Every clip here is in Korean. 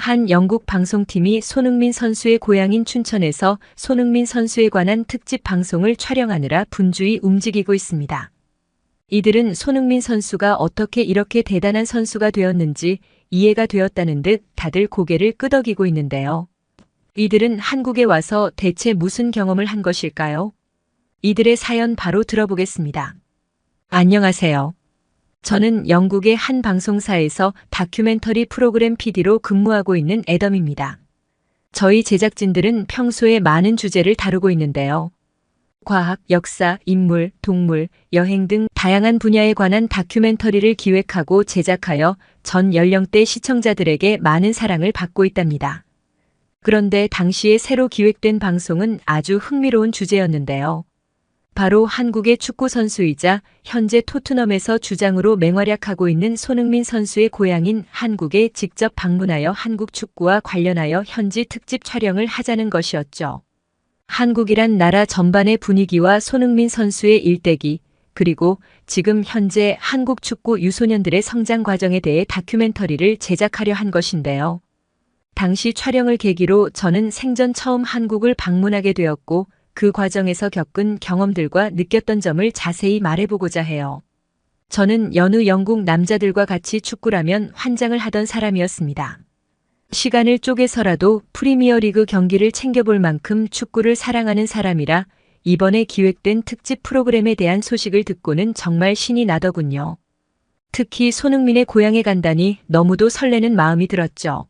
한 영국 방송팀이 손흥민 선수의 고향인 춘천에서 손흥민 선수에 관한 특집 방송을 촬영하느라 분주히 움직이고 있습니다. 이들은 손흥민 선수가 어떻게 이렇게 대단한 선수가 되었는지 이해가 되었다는 듯 다들 고개를 끄덕이고 있는데요. 이들은 한국에 와서 대체 무슨 경험을 한 것일까요? 이들의 사연 바로 들어보겠습니다. 안녕하세요. 저는 영국의 한 방송사에서 다큐멘터리 프로그램 PD로 근무하고 있는 애덤입니다. 저희 제작진들은 평소에 많은 주제를 다루고 있는데요. 과학, 역사, 인물, 동물, 여행 등 다양한 분야에 관한 다큐멘터리를 기획하고 제작하여 전 연령대 시청자들에게 많은 사랑을 받고 있답니다. 그런데 당시에 새로 기획된 방송은 아주 흥미로운 주제였는데요. 바로 한국의 축구 선수이자 현재 토트넘에서 주장으로 맹활약하고 있는 손흥민 선수의 고향인 한국에 직접 방문하여 한국 축구와 관련하여 현지 특집 촬영을 하자는 것이었죠. 한국이란 나라 전반의 분위기와 손흥민 선수의 일대기, 그리고 지금 현재 한국 축구 유소년들의 성장 과정에 대해 다큐멘터리를 제작하려 한 것인데요. 당시 촬영을 계기로 저는 생전 처음 한국을 방문하게 되었고 그 과정에서 겪은 경험들과 느꼈던 점을 자세히 말해보고자 해요. 저는 여느 영국 남자들과 같이 축구라면 환장을 하던 사람이었습니다. 시간을 쪼개서라도 프리미어리그 경기를 챙겨볼 만큼 축구를 사랑하는 사람이라 이번에 기획된 특집 프로그램에 대한 소식을 듣고는 정말 신이 나더군요. 특히 손흥민의 고향에 간다니 너무도 설레는 마음이 들었죠.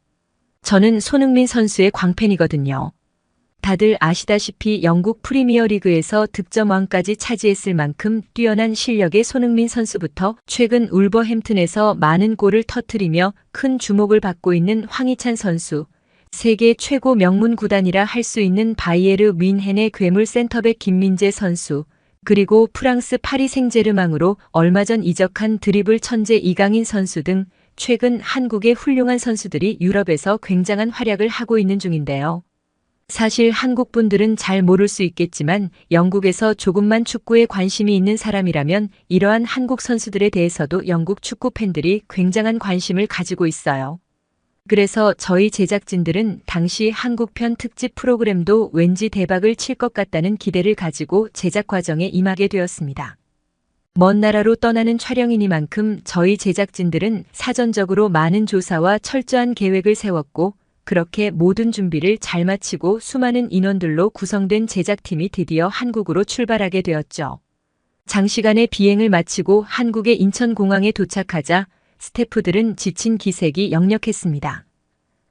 저는 손흥민 선수의 광팬이거든요. 다들 아시다시피 영국 프리미어 리그에서 득점왕까지 차지했을 만큼 뛰어난 실력의 손흥민 선수부터 최근 울버햄튼에서 많은 골을 터뜨리며 큰 주목을 받고 있는 황희찬 선수, 세계 최고 명문 구단이라 할 수 있는 바이에르 윈헨의 괴물 센터백 김민재 선수, 그리고 프랑스 파리 생제르망으로 얼마 전 이적한 드리블 천재 이강인 선수 등 최근 한국의 훌륭한 선수들이 유럽에서 굉장한 활약을 하고 있는 중인데요. 사실 한국 분들은 잘 모를 수 있겠지만 영국에서 조금만 축구에 관심이 있는 사람이라면 이러한 한국 선수들에 대해서도 영국 축구 팬들이 굉장한 관심을 가지고 있어요. 그래서 저희 제작진들은 당시 한국편 특집 프로그램도 왠지 대박을 칠 것 같다는 기대를 가지고 제작 과정에 임하게 되었습니다. 먼 나라로 떠나는 촬영이니만큼 저희 제작진들은 사전적으로 많은 조사와 철저한 계획을 세웠고 그렇게 모든 준비를 잘 마치고 수많은 인원들로 구성된 제작팀이 드디어 한국으로 출발하게 되었죠. 장시간의 비행을 마치고 한국의 인천공항에 도착하자 스태프들은 지친 기색이 역력했습니다.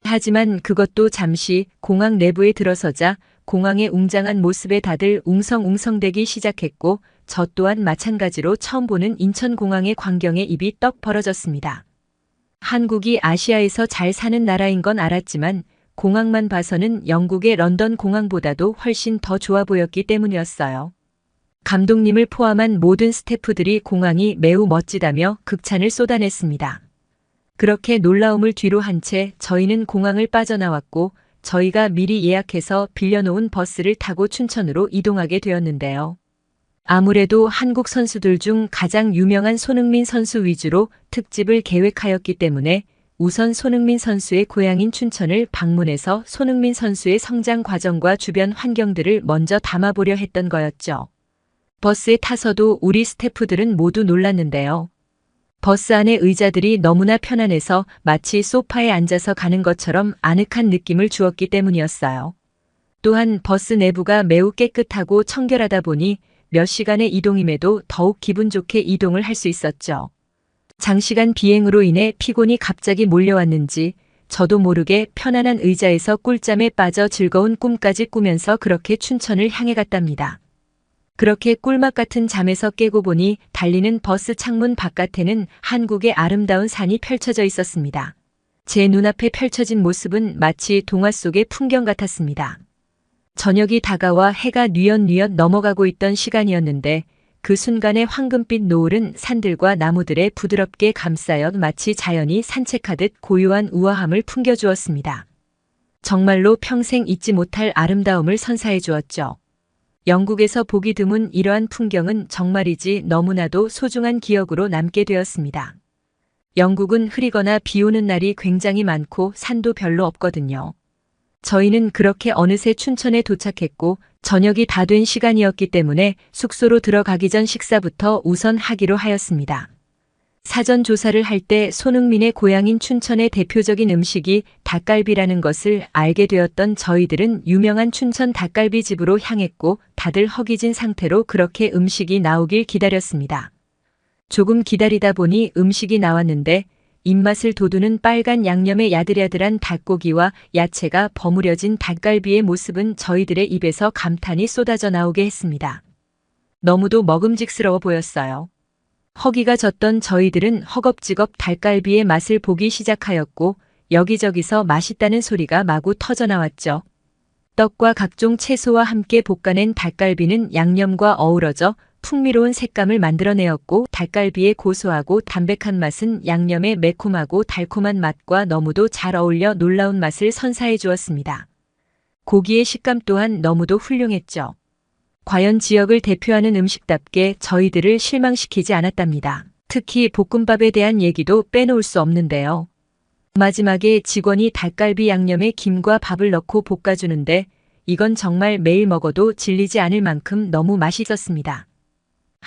하지만 그것도 잠시 공항 내부에 들어서자 공항의 웅장한 모습에 다들 웅성웅성대기 시작했고 저 또한 마찬가지로 처음 보는 인천공항의 광경에 입이 떡 벌어졌습니다. 한국이 아시아에서 잘 사는 나라인 건 알았지만 공항만 봐서는 영국의 런던 공항보다도 훨씬 더 좋아 보였기 때문이었어요. 감독님을 포함한 모든 스태프들이 공항이 매우 멋지다며 극찬을 쏟아냈습니다. 그렇게 놀라움을 뒤로 한 채 저희는 공항을 빠져나왔고 저희가 미리 예약해서 빌려놓은 버스를 타고 춘천으로 이동하게 되었는데요. 아무래도 한국 선수들 중 가장 유명한 손흥민 선수 위주로 특집을 계획하였기 때문에 우선 손흥민 선수의 고향인 춘천을 방문해서 손흥민 선수의 성장 과정과 주변 환경들을 먼저 담아보려 했던 거였죠. 버스에 타서도 우리 스태프들은 모두 놀랐는데요. 버스 안의 의자들이 너무나 편안해서 마치 소파에 앉아서 가는 것처럼 아늑한 느낌을 주었기 때문이었어요. 또한 버스 내부가 매우 깨끗하고 청결하다 보니 몇 시간의 이동임에도 더욱 기분 좋게 이동을 할 수 있었죠. 장시간 비행으로 인해 피곤이 갑자기 몰려왔는지 저도 모르게 편안한 의자에서 꿀잠에 빠져 즐거운 꿈까지 꾸면서 그렇게 춘천을 향해 갔답니다. 그렇게 꿀맛 같은 잠에서 깨고 보니 달리는 버스 창문 바깥에는 한국의 아름다운 산이 펼쳐져 있었습니다. 제 눈앞에 펼쳐진 모습은 마치 동화 속의 풍경 같았습니다. 저녁이 다가와 해가 뉘엿뉘엿 넘어가고 있던 시간이었는데 그 순간의 황금빛 노을은 산들과 나무들에 부드럽게 감싸여 마치 자연이 산책하듯 고요한 우아함을 풍겨주었습니다. 정말로 평생 잊지 못할 아름다움을 선사해 주었죠. 영국에서 보기 드문 이러한 풍경은 정말이지 너무나도 소중한 기억으로 남게 되었습니다. 영국은 흐리거나 비 오는 날이 굉장히 많고 산도 별로 없거든요. 저희는 그렇게 어느새 춘천에 도착했고 저녁이 다 된 시간이었기 때문에 숙소로 들어가기 전 식사부터 우선 하기로 하였습니다. 사전 조사를 할 때 손흥민의 고향인 춘천의 대표적인 음식이 닭갈비라는 것을 알게 되었던 저희들은 유명한 춘천 닭갈비 집으로 향했고 다들 허기진 상태로 그렇게 음식이 나오길 기다렸습니다. 조금 기다리다 보니 음식이 나왔는데 입맛을 돋우는 빨간 양념의 야들야들한 닭고기와 야채가 버무려진 닭갈비의 모습은 저희들의 입에서 감탄이 쏟아져 나오게 했습니다. 너무도 먹음직스러워 보였어요. 허기가 졌던 저희들은 허겁지겁 닭갈비의 맛을 보기 시작하였고 여기저기서 맛있다는 소리가 마구 터져 나왔죠. 떡과 각종 채소와 함께 볶아낸 닭갈비는 양념과 어우러져 풍미로운 색감을 만들어내었고 닭갈비의 고소하고 담백한 맛은 양념의 매콤하고 달콤한 맛과 너무도 잘 어울려 놀라운 맛을 선사해 주었습니다. 고기의 식감 또한 너무도 훌륭했죠. 과연 지역을 대표하는 음식답게 저희들을 실망시키지 않았답니다. 특히 볶음밥에 대한 얘기도 빼놓을 수 없는데요. 마지막에 직원이 닭갈비 양념에 김과 밥을 넣고 볶아주는데 이건 정말 매일 먹어도 질리지 않을 만큼 너무 맛있었습니다.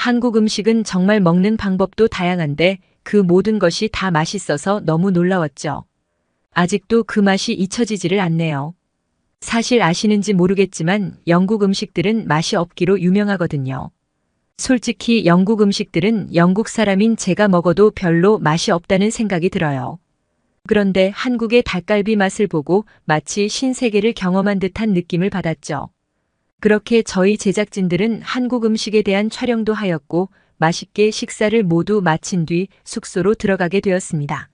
한국 음식은 정말 먹는 방법도 다양한데 그 모든 것이 다 맛있어서 너무 놀라웠죠. 아직도 그 맛이 잊혀지지를 않네요. 사실 아시는지 모르겠지만 영국 음식들은 맛이 없기로 유명하거든요. 솔직히 영국 음식들은 영국 사람인 제가 먹어도 별로 맛이 없다는 생각이 들어요. 그런데 한국의 닭갈비 맛을 보고 마치 신세계를 경험한 듯한 느낌을 받았죠. 그렇게 저희 제작진들은 한국 음식에 대한 촬영도 하였고 맛있게 식사를 모두 마친 뒤 숙소로 들어가게 되었습니다.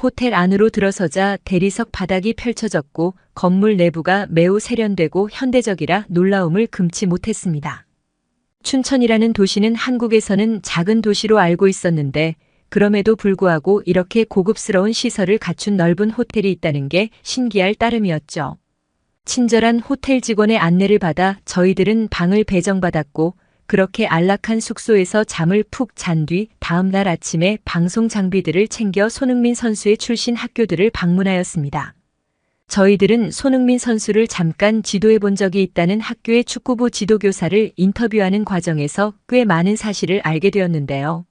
호텔 안으로 들어서자 대리석 바닥이 펼쳐졌고 건물 내부가 매우 세련되고 현대적이라 놀라움을 금치 못했습니다. 춘천이라는 도시는 한국에서는 작은 도시로 알고 있었는데 그럼에도 불구하고 이렇게 고급스러운 시설을 갖춘 넓은 호텔이 있다는 게 신기할 따름이었죠. 친절한 호텔 직원의 안내를 받아 저희들은 방을 배정받았고 그렇게 안락한 숙소에서 잠을 푹 잔 뒤 다음날 아침에 방송 장비들을 챙겨 손흥민 선수의 출신 학교들을 방문하였습니다. 저희들은 손흥민 선수를 잠깐 지도해 본 적이 있다는 학교의 축구부 지도교사를 인터뷰하는 과정에서 꽤 많은 사실을 알게 되었는데요.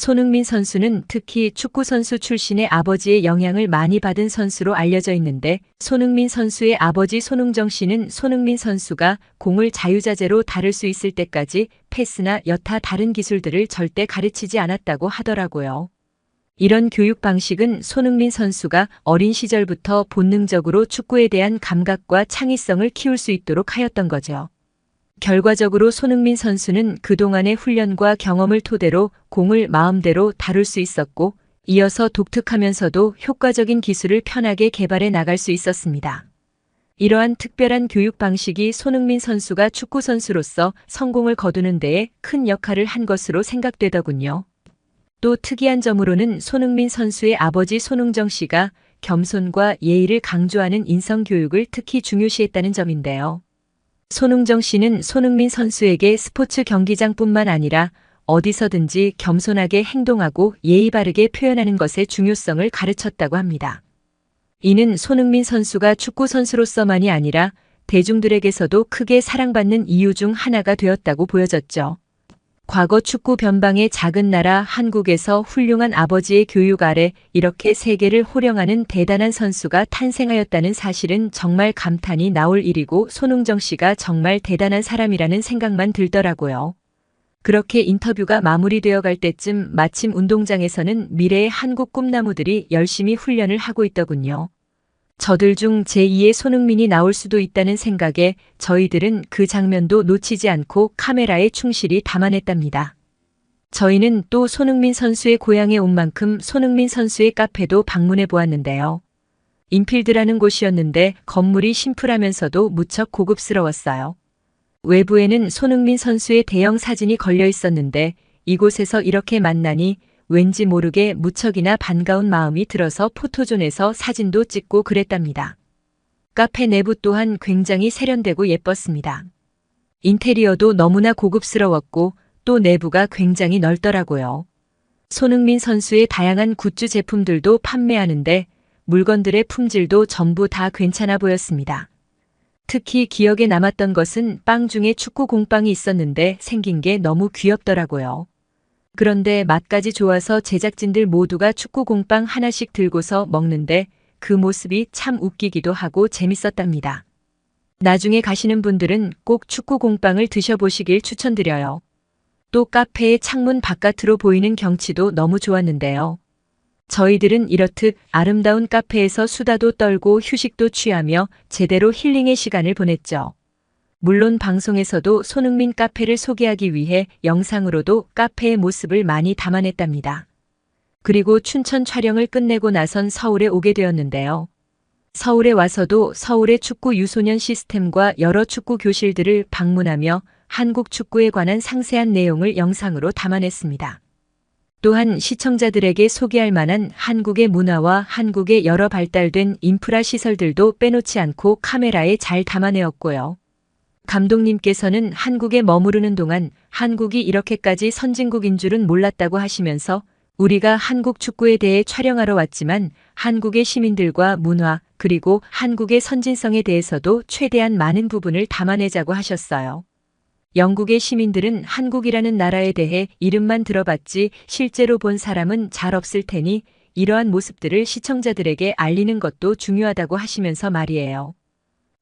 손흥민 선수는 특히 축구 선수 출신의 아버지의 영향을 많이 받은 선수로 알려져 있는데 손흥민 선수의 아버지 손흥정 씨는 손흥민 선수가 공을 자유자재로 다룰 수 있을 때까지 패스나 여타 다른 기술들을 절대 가르치지 않았다고 하더라고요. 이런 교육 방식은 손흥민 선수가 어린 시절부터 본능적으로 축구에 대한 감각과 창의성을 키울 수 있도록 하였던 거죠. 결과적으로 손흥민 선수는 그동안의 훈련과 경험을 토대로 공을 마음대로 다룰 수 있었고 이어서 독특하면서도 효과적인 기술을 편하게 개발해 나갈 수 있었습니다. 이러한 특별한 교육 방식이 손흥민 선수가 축구 선수로서 성공을 거두는 데에 큰 역할을 한 것으로 생각되더군요. 또 특이한 점으로는 손흥민 선수의 아버지 손흥정 씨가 겸손과 예의를 강조하는 인성 교육을 특히 중요시했다는 점인데요. 손흥정 씨는 손흥민 선수에게 스포츠 경기장뿐만 아니라 어디서든지 겸손하게 행동하고 예의 바르게 표현하는 것의 중요성을 가르쳤다고 합니다. 이는 손흥민 선수가 축구 선수로서만이 아니라 대중들에게서도 크게 사랑받는 이유 중 하나가 되었다고 보여졌죠. 과거 축구 변방의 작은 나라 한국에서 훌륭한 아버지의 교육 아래 이렇게 세계를 호령하는 대단한 선수가 탄생하였다는 사실은 정말 감탄이 나올 일이고 손흥정 씨가 정말 대단한 사람이라는 생각만 들더라고요. 그렇게 인터뷰가 마무리되어 갈 때쯤 마침 운동장에서는 미래의 한국 꿈나무들이 열심히 훈련을 하고 있더군요. 저들 중 제2의 손흥민이 나올 수도 있다는 생각에 저희들은 그 장면도 놓치지 않고 카메라에 충실히 담아냈답니다. 저희는 또 손흥민 선수의 고향에 온 만큼 손흥민 선수의 카페도 방문해 보았는데요. 인필드라는 곳이었는데 건물이 심플하면서도 무척 고급스러웠어요. 외부에는 손흥민 선수의 대형 사진이 걸려 있었는데 이곳에서 이렇게 만나니 왠지 모르게 무척이나 반가운 마음이 들어서 포토존에서 사진도 찍고 그랬답니다. 카페 내부 또한 굉장히 세련되고 예뻤습니다. 인테리어도 너무나 고급스러웠고 또 내부가 굉장히 넓더라고요. 손흥민 선수의 다양한 굿즈 제품들도 판매하는데 물건들의 품질도 전부 다 괜찮아 보였습니다. 특히 기억에 남았던 것은 빵 중에 축구 공빵이 있었는데 생긴 게 너무 귀엽더라고요. 그런데 맛까지 좋아서 제작진들 모두가 축구 공빵 하나씩 들고서 먹는데 그 모습이 참 웃기기도 하고 재밌었답니다. 나중에 가시는 분들은 꼭 축구 공빵을 드셔보시길 추천드려요. 또 카페의 창문 바깥으로 보이는 경치도 너무 좋았는데요. 저희들은 이렇듯 아름다운 카페에서 수다도 떨고 휴식도 취하며 제대로 힐링의 시간을 보냈죠. 물론 방송에서도 손흥민 카페를 소개하기 위해 영상으로도 카페의 모습을 많이 담아냈답니다. 그리고 춘천 촬영을 끝내고 나선 서울에 오게 되었는데요. 서울에 와서도 서울의 축구 유소년 시스템과 여러 축구 교실들을 방문하며 한국 축구에 관한 상세한 내용을 영상으로 담아냈습니다. 또한 시청자들에게 소개할 만한 한국의 문화와 한국의 여러 발달된 인프라 시설들도 빼놓지 않고 카메라에 잘 담아내었고요. 감독님께서는 한국에 머무르는 동안 한국이 이렇게까지 선진국인 줄은 몰랐다고 하시면서 우리가 한국 축구에 대해 촬영하러 왔지만 한국의 시민들과 문화 그리고 한국의 선진성에 대해서도 최대한 많은 부분을 담아내자고 하셨어요. 영국의 시민들은 한국이라는 나라에 대해 이름만 들어봤지 실제로 본 사람은 잘 없을 테니 이러한 모습들을 시청자들에게 알리는 것도 중요하다고 하시면서 말이에요.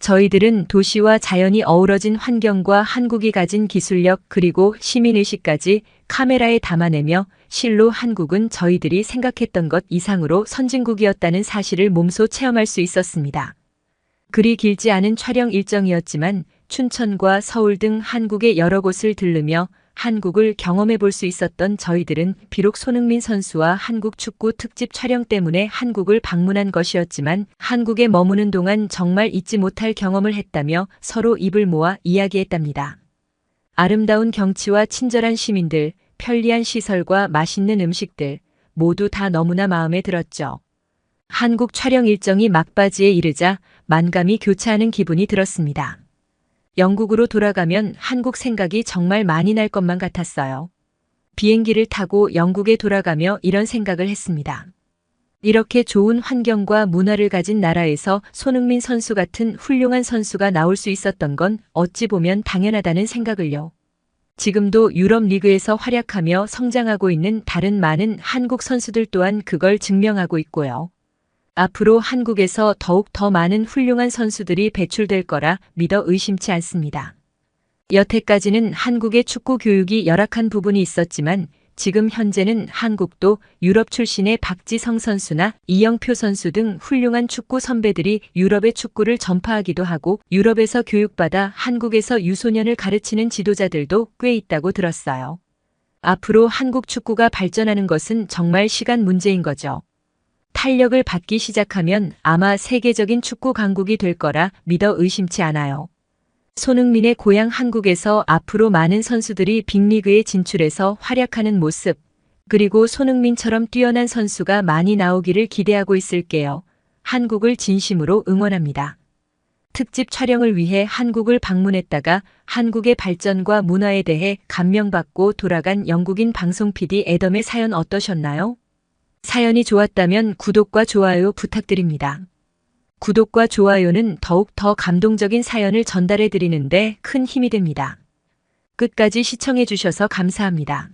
저희들은 도시와 자연이 어우러진 환경과 한국이 가진 기술력 그리고 시민의식까지 카메라에 담아내며 실로 한국은 저희들이 생각했던 것 이상으로 선진국이었다는 사실을 몸소 체험할 수 있었습니다. 그리 길지 않은 촬영 일정이었지만 춘천과 서울 등 한국의 여러 곳을 들르며 한국을 경험해 볼 수 있었던 저희들은 비록 손흥민 선수와 한국 축구 특집 촬영 때문에 한국을 방문한 것이었지만 한국에 머무는 동안 정말 잊지 못할 경험을 했다며 서로 입을 모아 이야기했답니다. 아름다운 경치와 친절한 시민들, 편리한 시설과 맛있는 음식들 모두 다 너무나 마음에 들었죠. 한국 촬영 일정이 막바지에 이르자 만감이 교차하는 기분이 들었습니다. 영국으로 돌아가면 한국 생각이 정말 많이 날 것만 같았어요. 비행기를 타고 영국에 돌아가며 이런 생각을 했습니다. 이렇게 좋은 환경과 문화를 가진 나라에서 손흥민 선수 같은 훌륭한 선수가 나올 수 있었던 건 어찌 보면 당연하다는 생각을요. 지금도 유럽 리그에서 활약하며 성장하고 있는 다른 많은 한국 선수들 또한 그걸 증명하고 있고요. 앞으로 한국에서 더욱 더 많은 훌륭한 선수들이 배출될 거라 믿어 의심치 않습니다. 여태까지는 한국의 축구 교육이 열악한 부분이 있었지만 지금 현재는 한국도 유럽 출신의 박지성 선수나 이영표 선수 등 훌륭한 축구 선배들이 유럽의 축구를 전파하기도 하고 유럽에서 교육받아 한국에서 유소년을 가르치는 지도자들도 꽤 있다고 들었어요. 앞으로 한국 축구가 발전하는 것은 정말 시간 문제인 거죠. 탄력을 받기 시작하면 아마 세계적인 축구 강국이 될 거라 믿어 의심치 않아요. 손흥민의 고향 한국에서 앞으로 많은 선수들이 빅리그에 진출해서 활약하는 모습, 그리고 손흥민처럼 뛰어난 선수가 많이 나오기를 기대하고 있을게요. 한국을 진심으로 응원합니다. 특집 촬영을 위해 한국을 방문했다가 한국의 발전과 문화에 대해 감명받고 돌아간 영국인 방송 PD 애덤의 사연 어떠셨나요? 사연이 좋았다면 구독과 좋아요 부탁드립니다. 구독과 좋아요는 더욱 더 감동적인 사연을 전달해 드리는데 큰 힘이 됩니다. 끝까지 시청해 주셔서 감사합니다.